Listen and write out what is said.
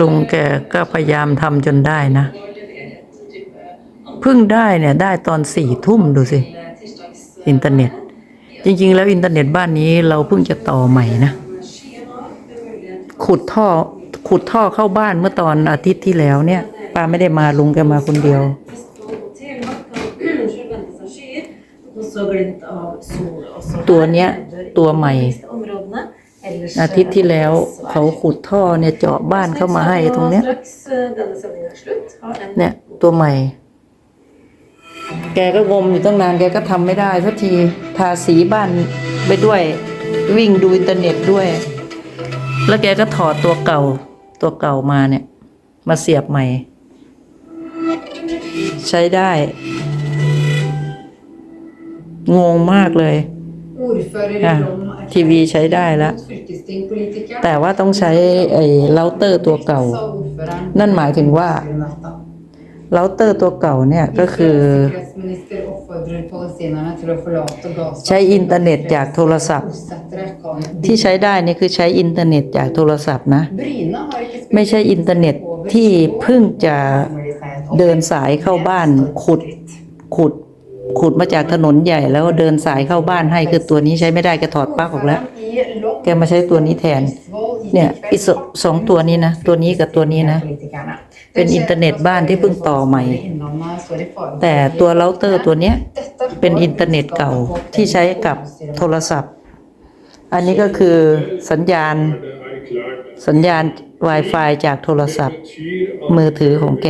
ลุงแกก็พยายามทำจนได้นะเพิ่งได้เนี่ยได้ตอนสี่ทุ่มดูสิ อินเทอร์เน็ต จริง ๆ แล้วอินเทอร์เน็ตบ้านนี้เราเพิ่งจะต่อใหม่นะ ขุดท่อขุดท่อเข้าบ้านเมื่อตอนอาทิตย์ที่แล้วเนี่ยป้าไม่ได้มาลุงแกมาคนเดียว ตัวเนี้ย ตัวใหม่ อาทิตย์ที่แล้วเขาขุดท่อเนี่ยเจาะบ้านเข้ามาให้ตรงเนี้ยเนี่ย ตัวใหม่ แกก็งมอยู่ตั้งนานแกก็ทำไม่ได้สักทีทาสีบ้านไปด้วย วิ่งดูอินเทอร์เน็ตด้วย แล้วแกก็ถอดตัวเก่า ตัวเก่ามาเนี่ย มาเสียบใหม่ ใช้ได้ งงมากเลย Ordfører Ja, i Lom er TV ใช้ได้แล้ว แต่ว่าต้องใช้ไอ้เราเตอร์ตัวเก่า นั่นหมายถึงว่าเราเตอร์ตัวเก่าเนี่ยก็คือ ใช้อินเทอร์เน็ตจากโทรศัพท์ ที่ใช้ได้นี่คือใช้อินเทอร์เน็ตจากโทรศัพท์นะ ไม่ใช่อินเทอร์เน็ตที่เพิ่งจะเดินสายเข้าบ้านขุดขุด ขุดมาจากถนนใหญ่แล้วเดินสายเข้าบ้านให้คือตัวนี้ใช้ไม่ได้แกถอดปลั๊กออกแล้ว แกมาใช้ตัวนี้แทน เนี่ยอีสสองตัวนี้นะ ตัวนี้กับตัวนี้นะ เป็นอินเทอร์เน็ตบ้านที่เพิ่งต่อใหม่ แต่ตัวเราเตอร์ตัวเนี้ยเป็นอินเทอร์เน็ตเก่าที่ใช้กับโทรศัพท์ อันนี้ก็คือสัญญาณสัญญาณ Wi-Fi จากโทรศัพท์ มือถือของแก